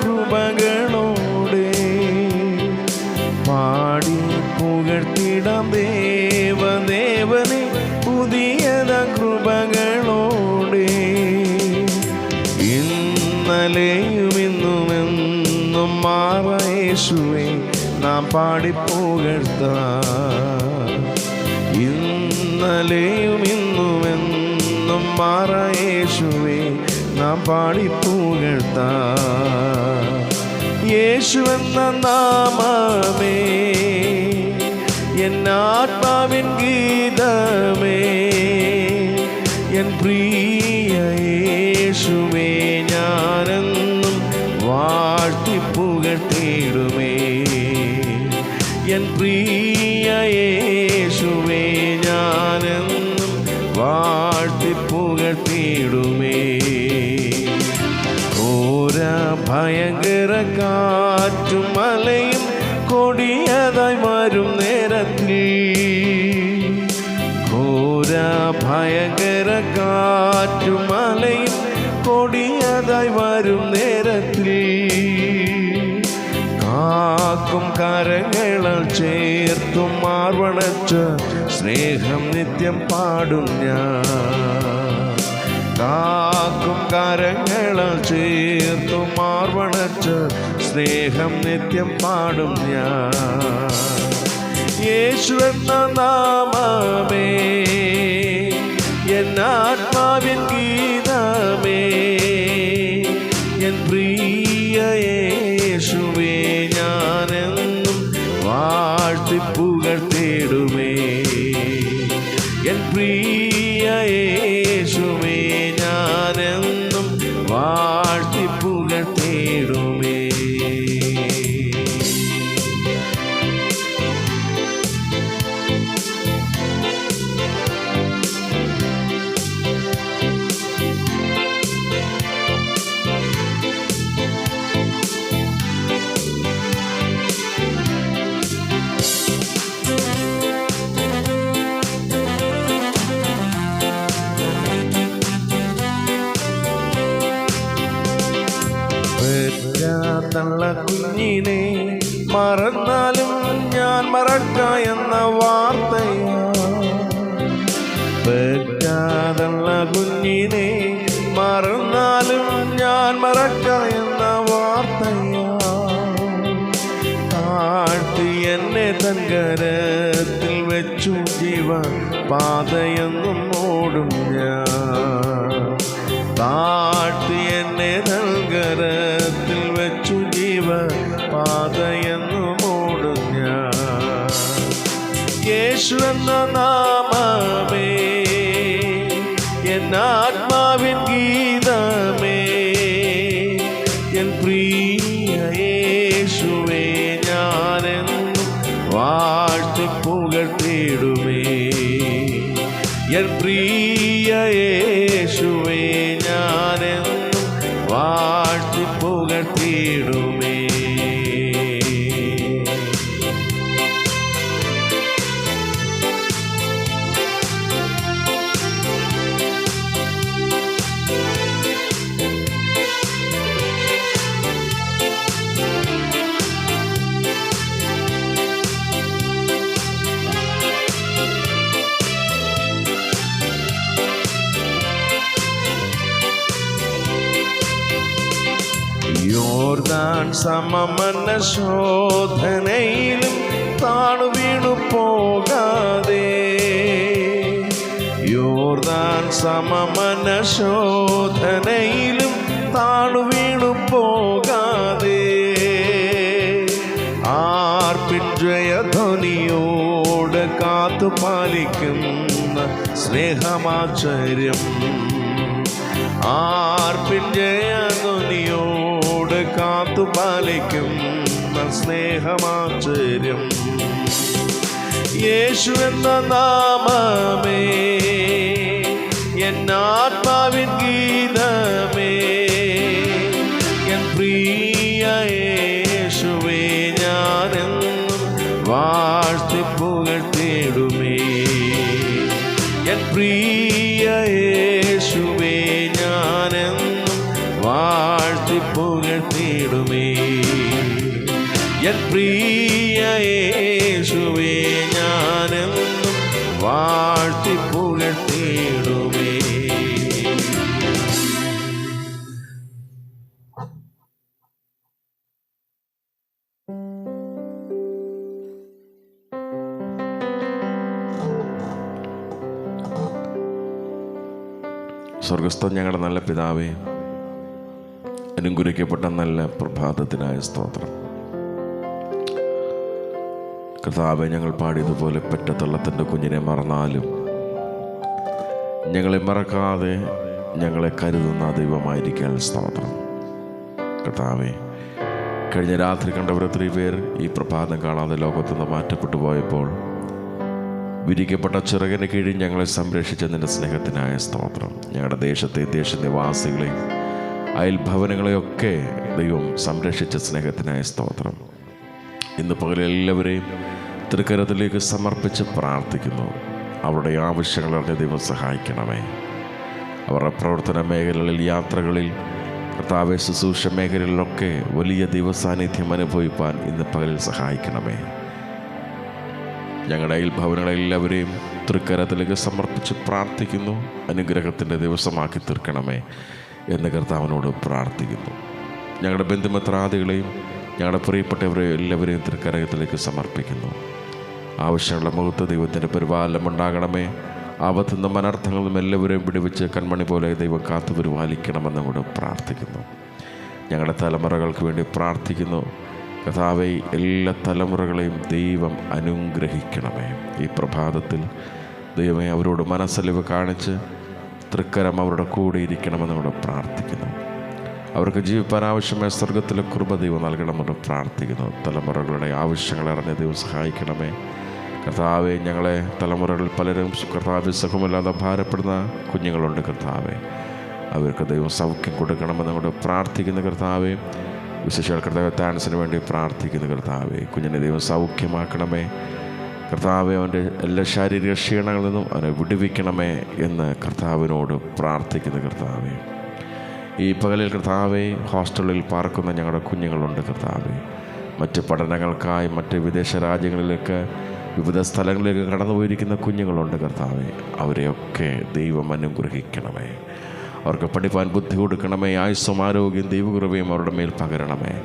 കൃപകളോടെ പാടി പുകഴ്ത്തിടം ദേവദേവനെ പുതിയ കൃപകളോടെ ഇന്നലെയും ഇന്നും എന്നും മാറയേശുവെ നാം പാടി പുകഴ്ത്താം. ഇന്നലെയും ഇന്നും എന്നും മാറയേശുവെ നാം യേശു എന്ന നാമമേ എന്നാത്മാവിൻ ഗീതമേ എൻ പ്രിയ യേശുവേ ഞാനെന്നും വാഴ്ത്തിപ്പുകട്ടിടുമേ എൻ പ്രിയ യേശുവേ ഞാനെന്നും വാഴ്ത്തിപ്പുകട്ടിടുമേ ഘോര ഭയങ്കര കാറ്റും മലയും കൊടിയതായി മാറും നേരത്തിൽ. ഘോര ഭയങ്കര കാറ്റും മലയും കൊടിയതായി വരും നേരത്തിൽ. കാക്കും കരങ്ങളാൽ ചേർത്തും മാർവണച്ച സ്നേഹം നിത്യം പാടും ഞാൻ. കാക്കും കരങ്ങളാൽ ചേർത്തു മാർവണച്ച് സ്നേഹം നിത്യം പാടും ഞാൻ. യേശു എന്ന നാമമേ. താഴ്ത്തി തൻ കരത്തിൽ വെച്ചു ജീവ പാതയെന്നും ഓടും ഞാൻ. താഴ്ത്തി എന്നെ നൽകരത്തിൽ വെച്ചു ജീവ പാതയെന്നും ഓടും ഞാൻ. യേശു എന്ന നാമമേ എന്നാത്മാവിൻ ഗീതമേ എൻ പ്രിയ യോർദാൻ ശോധനയിലും താണു വീണു പോകാതെ. യോർദാൻ സമമന ശോധനയിലും താണു വീണു പോകാതെ. ആർപ്പിൻ ജയധ്വനിയോട് കാത്തു പാലിക്കുന്ന സ്നേഹമാചര്യം. ആർപ്പിൻ കാത്തു പാലിക്കുന്ന സ്നേഹമാചര്യം. യേശു എന്ന നാമമേ എന്നാത്മാവിൻ ഗീതമേ എൻ പ്രിയ യേശുവേ ഞാനെന്നും വാഴ്ത്തി പുകഴ്ത്തിടുമേ. എൻ പ്രിയ പ്രിയ യേശുവേ ഞാനെന്നും സ്വർഗസ്ഥ ഞങ്ങളുടെ നല്ല പിതാവേ അനുഗ്രഹിക്കപ്പെട്ട നല്ല പ്രഭാതത്തിനായ സ്തോത്രം. കർത്താവെ ഞങ്ങൾ പാടിയതുപോലെ പെറ്റത്തള്ളത്തിന്റെ കുഞ്ഞിനെ മറന്നാലും ഞങ്ങളെ മറക്കാതെ ഞങ്ങളെ കരുതുന്ന ദൈവമായിരിക്കാൻ സ്തോത്രം. കർത്താവെ കഴിഞ്ഞ രാത്രി കണ്ടവർ ഒത്തിരി പേർ ഈ പ്രഭാതം കാണാതെ ലോകത്തുനിന്ന് മാറ്റപ്പെട്ടു പോയപ്പോൾ വിരിക്കപ്പെട്ട ചിറകിന് കീഴിൽ ഞങ്ങളെ സംരക്ഷിച്ച നിന്റെ സ്നേഹത്തിനായ സ്തോത്രം. ഞങ്ങളുടെ ദേശത്തെ ദേശനിവാസികളെ അയൽഭവനങ്ങളെയൊക്കെ ദൈവം സംരക്ഷിച്ച സ്നേഹത്തിനായ സ്തോത്രം. ഇന്ന് പകൽ എല്ലാവരെയും തൃക്കരത്തിലേക്ക് സമർപ്പിച്ച് പ്രാർത്ഥിക്കുന്നു. അവരുടെ ആവശ്യങ്ങൾ അവരുടെ ദൈവം സഹായിക്കണമേ. അവരുടെ പ്രവർത്തന മേഖലകളിൽ യാത്രകളിൽ കർത്താവ് ശുശ്രൂഷ മേഖലകളിലൊക്കെ വലിയ ദൈവസാന്നിധ്യം അനുഭവിപ്പാൻ ഇന്ന് പകലിൽ സഹായിക്കണമേ. ഞങ്ങളുടെ അയൽഭവനങ്ങളെല്ലാവരെയും തൃക്കരത്തിലേക്ക് സമർപ്പിച്ച് പ്രാർത്ഥിക്കുന്നു. അനുഗ്രഹത്തിന്റെ ദിവസമാക്കി തീർക്കണമേ എന്ന് കർത്താവിനോട് പ്രാർത്ഥിക്കുന്നു. ഞങ്ങളുടെ ബന്ധുമിത്രാദികളെയും ഞങ്ങളുടെ പ്രിയപ്പെട്ടവരെ എല്ലാവരെയും തൃക്കരകത്തിലേക്ക് സമർപ്പിക്കുന്നു. ആവശ്യമുള്ള മുഖത്ത് ദൈവത്തിന്റെ പരിപാലനം ഉണ്ടാകണമേ. ആപത്തുന്ന മനർത്ഥങ്ങളും എല്ലാവരെയും പിടിവെച്ച് കൺമണി പോലെ ദൈവം കാത്തു പരിപാലിക്കണമെന്നും കൂടെ പ്രാർത്ഥിക്കുന്നു. ഞങ്ങളുടെ തലമുറകൾക്ക് വേണ്ടി പ്രാർത്ഥിക്കുന്നു. കഥാവെ എല്ലാ തലമുറകളെയും ദൈവം അനുഗ്രഹിക്കണമേ. ഈ പ്രഭാതത്തിൽ ദൈവമേ അവരോട് മനസ്സലിവ് കാണിച്ച് തൃക്കരം അവരുടെ കൂടെ ഇരിക്കണമെന്ന് കൂടെ പ്രാർത്ഥിക്കുന്നു. അവർക്ക് ജീവിപ്പാൻ ആവശ്യമായ സ്വർഗത്തിലെ കൃപ ദൈവം നൽകണമെന്ന് പ്രാർത്ഥിക്കുന്നു. തലമുറകളുടെ ആവശ്യങ്ങൾ അറിഞ്ഞ് ദൈവം സഹായിക്കണമേ. കർത്താവെ ഞങ്ങളെ തലമുറകളിൽ പലരും കർത്താവ് സുഖമില്ലാതെ ഭാരപ്പെടുന്ന കുഞ്ഞുങ്ങളുണ്ട് കർത്താവെ. അവർക്ക് ദൈവം സൗഖ്യം കൊടുക്കണമെന്ന് കൊണ്ട് പ്രാർത്ഥിക്കുന്ന കർത്താവെ. വിശേഷ കർത്താവ് താൻസിന് വേണ്ടി പ്രാർത്ഥിക്കുന്ന കർത്താവെ. കുഞ്ഞിനെ ദൈവം സൗഖ്യമാക്കണമേ. കർത്താവെ അവന്റെ എല്ലാ ശാരീരിക ക്ഷീണങ്ങളിൽ നിന്നും അവനെ വിടുവിക്കണമേ എന്ന് കർത്താവിനോട് പ്രാർത്ഥിക്കുന്ന കർത്താവെ. ഈ പകലിൽ കർത്താവെ ഹോസ്റ്റലിൽ പാർക്കുന്ന ഞങ്ങളുടെ കുഞ്ഞുങ്ങളുണ്ട് കർത്താവെ. മറ്റ് പഠനങ്ങൾക്കായി മറ്റ് വിദേശ രാജ്യങ്ങളിലേക്ക് വിവിധ സ്ഥലങ്ങളിലേക്ക് കടന്നു പോയിരിക്കുന്ന കുഞ്ഞുങ്ങളുണ്ട് കർത്താവെ. അവരെയൊക്കെ ദൈവം അനുഗ്രഹിക്കണമേ. അവർക്ക് പഠിപ്പാൻ ബുദ്ധി കൊടുക്കണമേ. ആയുസ്സും ആരോഗ്യം ദൈവകൃപയും അവരുടെ മേൽ പകരണമേ.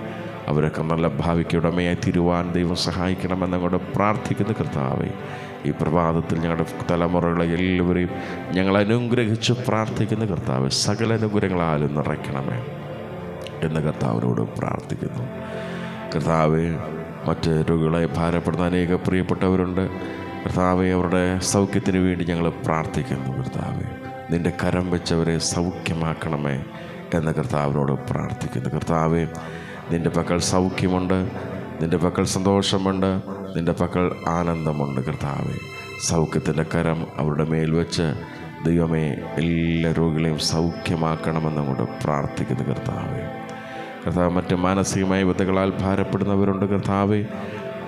അവരൊക്കെ നല്ല ഭാവിക്ക് ഉടമയായി തിരുവാൻ ദൈവം സഹായിക്കണമെന്ന് അങ്ങോട്ട് പ്രാർത്ഥിക്കുന്ന കർത്താവെ. ഈ പ്രഭാതത്തിൽ ഞങ്ങളുടെ തലമുറകളെ എല്ലാവരെയും ഞങ്ങൾ അനുഗ്രഹിച്ച് പ്രാർത്ഥിക്കുന്ന കർത്താവ്. സകല അനുഗ്രഹങ്ങളാലും നിറയ്ക്കണമേ എന്ന് കർത്താവിനോട് പ്രാർത്ഥിക്കുന്നു. കർത്താവ് മറ്റ് രോഗികളെ ഭാരപ്പെടുന്ന അനേക പ്രിയപ്പെട്ടവരുണ്ട്. കർത്താവെ അവരുടെ സൗഖ്യത്തിന് വേണ്ടി ഞങ്ങൾ പ്രാർത്ഥിക്കുന്നു കർത്താവെ. നിന്റെ കരം വെച്ചവരെ സൗഖ്യമാക്കണമേ എന്ന് കർത്താവിനോട് പ്രാർത്ഥിക്കുന്നു. കർത്താവെ നിന്റെ പക്കൽ സൗഖ്യമുണ്ട് നിന്റെ പക്കൽ സന്തോഷമുണ്ട് നിന്റെ പക്കൽ ആനന്ദമുണ്ട് കർത്താവെ. സൗഖ്യത്തിന്റെ കരം അവരുടെ മേൽ വെച്ച് ദൈവമേ എല്ലാ രോഗികളെയും സൗഖ്യമാക്കണമെന്ന് കൂടെ പ്രാർത്ഥിക്കുന്നു കർത്താവെ. കർത്താവ് മറ്റ് മാനസികമായ വിധകളാൽ ഭാരപ്പെടുന്നവരുണ്ട് കർത്താവെ.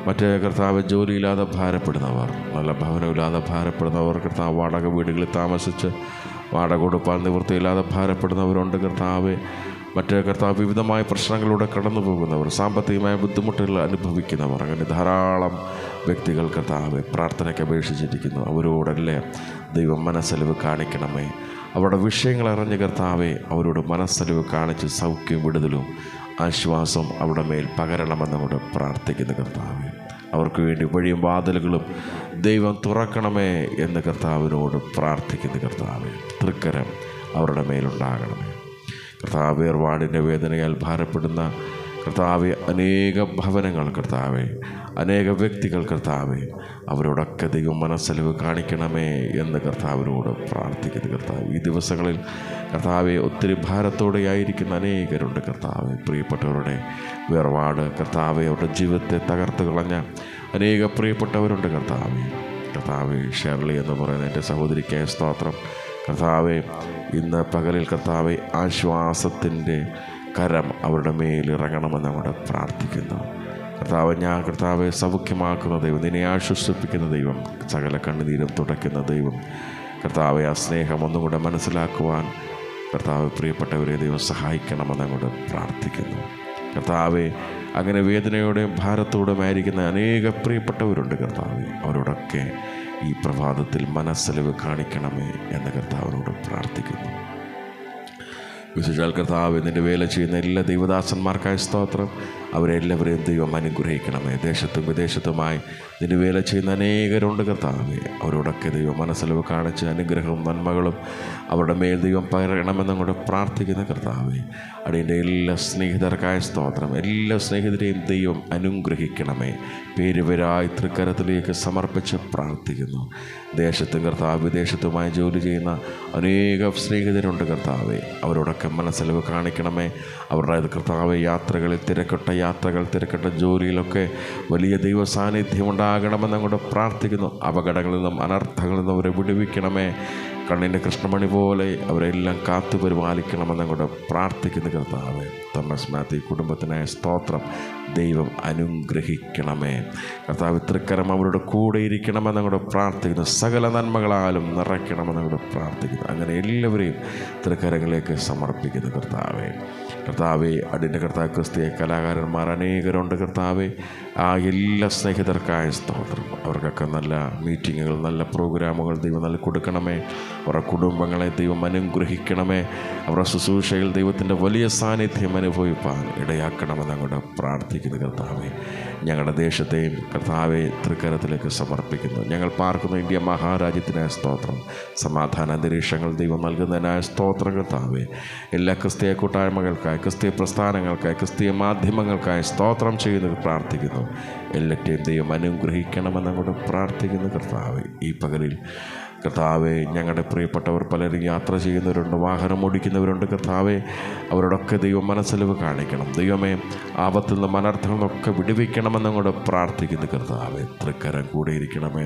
മറ്റ് കർത്താവ് ജോലിയില്ലാതെ ഭാരപ്പെടുന്നവർ നല്ല ഭവനമില്ലാതെ ഭാരപ്പെടുന്നവർ കർത്താവ് വാടക വീടുകളിൽ താമസിച്ച് വാടക കൊടുപ്പാൽ നിവൃത്തിയില്ലാതെ ഭാരപ്പെടുന്നവരുണ്ട് കർത്താവ്. മറ്റ് കർത്താവ് വിവിധമായ പ്രശ്നങ്ങളിലൂടെ കടന്നു പോകുന്നവർ സാമ്പത്തികമായ ബുദ്ധിമുട്ടുകൾ അനുഭവിക്കുന്നവർ അങ്ങനെ ധാരാളം വ്യക്തികൾ കർത്താവ് പ്രാർത്ഥനയ്ക്ക് അപേക്ഷിച്ചിരിക്കുന്നു. അവരോടല്ലേ ദൈവം മനസ്സലിവ് കാണിക്കണമേ? അവരുടെ വിഷയങ്ങൾ അറിഞ്ഞ കർത്താവെ അവരോട് മനസ്സലിവ് കാണിച്ച് സൗഖ്യം വിടുതലും ആശ്വാസം അവരുടെ മേൽ പകരണമെന്ന് അവിടെ പ്രാർത്ഥിക്കുന്ന കർത്താവെ. അവർക്ക് വേണ്ടി വഴിയും വാതിലുകളും ദൈവം തുറക്കണമേ എന്ന് കർത്താവിനോട് പ്രാർത്ഥിക്കുന്ന കർത്താവെ. തൃക്കരം അവരുടെ മേലുണ്ടാകണമേ. കർത്താവ് വാടിന്റെ വേദനയാൽ ഭാരപ്പെടുന്ന കർത്താവെ അനേക ഭവനങ്ങൾ കർത്താവെ അനേക വ്യക്തികൾ കർത്താവെ അവരോടൊക്കെ ദൈവം മനസ്സലിവ് കാണിക്കണമേ എന്ന് കർത്താവിനോട് പ്രാർത്ഥിക്കുന്നു കർത്താവ്. ഈ ദിവസങ്ങളിൽ കർത്താവെ ഒത്തിരി ഭാരത്തോടെ ആയിരിക്കുന്ന അനേകരുണ്ട് കർത്താവ്. പ്രിയപ്പെട്ടവരുടെ വേർപാട് കർത്താവെ അവരുടെ ജീവിതത്തെ തകർത്ത് കളഞ്ഞ അനേക പ്രിയപ്പെട്ടവരുണ്ട് കർത്താവെ. കർത്താവെ ഷെർലി എന്ന് പറയുന്ന എന്റെ സഹോദരിക്കായ സ്തോത്രം. കർത്താവെ ഇന്ന് പകലിൽ കർത്താവെ ആശ്വാസത്തിന്റെ കരം അവരുടെ മേൽ ഇറങ്ങണമെന്ന് അവിടെ പ്രാർത്ഥിക്കുന്നു. കർത്താവ് ഞാൻ കർത്താവെ സൗഖ്യമാക്കുന്ന ദൈവം നിന്നെ ആശ്വസിപ്പിക്കുന്ന ദൈവം സകല കണ്ണുനീരും തുടയ്ക്കുന്ന ദൈവം. കർത്താവെ ആ സ്നേഹം ഒന്നും കൂടെ മനസ്സിലാക്കുവാൻ കർത്താവ് പ്രിയപ്പെട്ടവരെ ദൈവം സഹായിക്കണമെന്ന് അങ്ങോട്ട് പ്രാർത്ഥിക്കുന്നു. കർത്താവെ അങ്ങനെ വേദനയോടെയും ഭാരത്തോടെയും ആയിരിക്കുന്ന അനേക പ്രിയപ്പെട്ടവരുണ്ട് കർത്താവ്. അവരോടൊക്കെ ഈ പ്രഭാതത്തിൽ മനസ്സലിവ് കാണിക്കണമേ എന്ന് കർത്താവിനോട് പ്രാർത്ഥിക്കുന്നു. വിശേഷാൽ കർത്താവ് നിന്റെ വേല ചെയ്യുന്ന എല്ലാ ദൈവദാസന്മാർക്കായ സ്തോത്രം. അവരെല്ലാവരെയും ദൈവം അനുഗ്രഹിക്കണമേ. ദേശത്തും വിദേശത്തുമായി ഇതിന് വേല ചെയ്യുന്ന അനേകരുണ്ട് കർത്താവെ. അവരോടൊക്കെ ദൈവം മനസ്സിലവ് കാണിച്ച് അനുഗ്രഹവും നന്മകളും അവരുടെ മേൽ ദൈവം പകരണമെന്നും കൂടെ പ്രാർത്ഥിക്കുന്ന കർത്താവെ. അടിയന്റെ എല്ലാ സ്നേഹിതർക്കായ സ്തോത്രം എല്ലാ സ്നേഹിതരെയും ദൈവം അനുഗ്രഹിക്കണമേ. പേരുവരായി തൃക്കരത്തിലേക്ക് സമർപ്പിച്ച് പ്രാർത്ഥിക്കുന്നു. ദേശത്തും കർത്താവ് വിദേശത്തുമായി ജോലി ചെയ്യുന്ന അനേക സ്നേഹിതരുണ്ട് കർത്താവെ. അവരോടൊക്കെ മനസ്സിലവ് കാണിക്കണമേ. അവരുടെ കർത്താവ് യാത്രകളിൽ തിരക്കൊട്ട യാത്രകൾ തിരക്കൊട്ട ജോലിയിലൊക്കെ വലിയ ദൈവ സാന്നിധ്യം ഉണ്ടാകണമെന്ന് അങ്ങോട്ട് പ്രാർത്ഥിക്കുന്നു. അപകടങ്ങളിൽ നിന്നും അനർത്ഥങ്ങളിൽ നിന്നും അവരെ വിടുവിക്കണമേ. കണ്ണിന്റെ കൃഷ്ണമണി പോലെ അവരെല്ലാം കാത്തു പരിപാലിക്കണമെന്ന് അങ്ങോട്ട് പ്രാർത്ഥിക്കുന്നു കർത്താവ്. തോമസ് മാത്യു കുടുംബത്തിനായ സ്തോത്രം ദൈവം അനുഗ്രഹിക്കണമേ. കർത്താവ് തൃക്കരം അവരുടെ കൂടെ ഇരിക്കണമെന്ന് അങ്ങോട്ട് പ്രാർത്ഥിക്കുന്നു. സകല നന്മകളാലും നിറയ്ക്കണമെന്ന് അങ്ങോട്ട് പ്രാർത്ഥിക്കുന്നു. അങ്ങനെ എല്ലാവരെയും തൃക്കരങ്ങളിലേക്ക് സമർപ്പിക്കുന്നു കർത്താവെ. കർത്താവെ അടിന്റെ കർത്താവ് ക്രിസ്തീയ കലാകാരന്മാർ അനേകരുണ്ട് കർത്താവെ. ആ എല്ലാ സ്നേഹിതർക്കായ സ്തോത്രം. അവർക്കൊക്കെ നല്ല മീറ്റിങ്ങുകൾ നല്ല പ്രോഗ്രാമുകൾ ദൈവം നൽകി കൊടുക്കണമേ. അവരുടെ കുടുംബങ്ങളെ ദൈവം അനുഗ്രഹിക്കണമേ. അവരുടെ ശുശ്രൂഷയിൽ ദൈവത്തിന്റെ വലിയ സാന്നിധ്യം അനുഭവിപ്പാൻ ഇടയാക്കണമെന്ന് അങ്ങോട്ട് പ്രാർത്ഥിക്കുന്നു കർത്താവെ. ഞങ്ങളുടെ ദേശത്തെയും കർത്താവെ തൃക്കരത്തിലേക്ക് സമർപ്പിക്കുന്നു. ഞങ്ങൾ പാർക്കുന്ന ഇന്ത്യ മഹാരാജ്യത്തിനായ സ്തോത്രം. സമാധാന അന്തരീക്ഷങ്ങൾ ദൈവം നൽകുന്നതിനായ സ്തോത്രം കർത്താവെ. എല്ലാ ക്രിസ്തീയ കൂട്ടായ്മകൾക്കായി ക്രിസ്തീയ പ്രസ്ഥാനങ്ങൾക്കായി ക്രിസ്തീയ മാധ്യമങ്ങൾക്കായി സ്തോത്രം ചെയ്യുന്നത് പ്രാർത്ഥിക്കുന്നു. എല്ലാറ്റെയും ദൈവം അനുഗ്രഹിക്കണമെന്ന് അങ്ങോട്ട് പ്രാർത്ഥിക്കുന്നു. കർത്താവ് ഈ പകലിൽ കർത്താവെ ഞങ്ങളുടെ പ്രിയപ്പെട്ടവർ പലരും യാത്ര ചെയ്യുന്നവരുണ്ട് വാഹനം ഓടിക്കുന്നവരുണ്ട്. കർത്താവെ അവരോടൊക്കെ ദൈവം മനസ്സലിവ് കാണിക്കണം. ദൈവമേ ആപത്തിൽ നിന്ന് മനർത്ഥങ്ങളൊക്കെ നിന്നൊക്കെ വിടുവിക്കണമെന്നങ്ങോട്ട് പ്രാർത്ഥിക്കുന്നു. കർത്താവെ തൃക്കരം കൂടിയിരിക്കണമേ.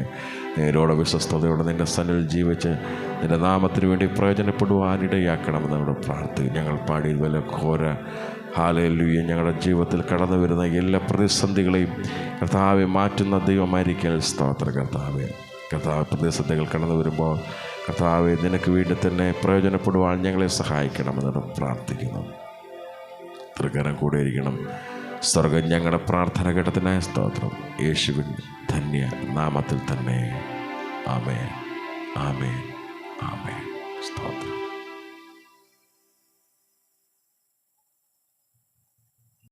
നേരോടെ വിശ്വസ്തയോടെ നിന്റെ സനിൽ ജീവിച്ച് നിന്റെ നാമത്തിന് വേണ്ടി പ്രയോജനപ്പെടുവാനിടയാക്കണമെന്ന് അങ്ങോട്ട് പ്രാർത്ഥിക്കും ഞങ്ങൾ പാടി വല്ല ഘോര ഹാലലുയ. ഞങ്ങളുടെ ജീവിതത്തിൽ കടന്നു വരുന്ന എല്ലാ പ്രതിസന്ധികളെയും കർത്താവെ മാറ്റുന്ന ദൈവമായിരിക്കൽ സ്തോത്ര കർത്താവെ. കർത്താവ് പ്രതിസന്ധികൾ കടന്നു വരുമ്പോൾ കർത്താവെ നിനക്ക് വേണ്ടി തന്നെ പ്രയോജനപ്പെടുവാൻ ഞങ്ങളെ സഹായിക്കണമെന്ന് പ്രാർത്ഥിക്കുന്നു. തൃകരം കൂടെ ഇരിക്കണം. സ്വർഗം ഞങ്ങളുടെ പ്രാർത്ഥന ഘട്ടത്തിനായ സ്തോത്രം. യേശുവിൻ ധന്യ നാമത്തിൽ തന്നെ. ആമേ ആമേ ആമേ സ്തോത്രം.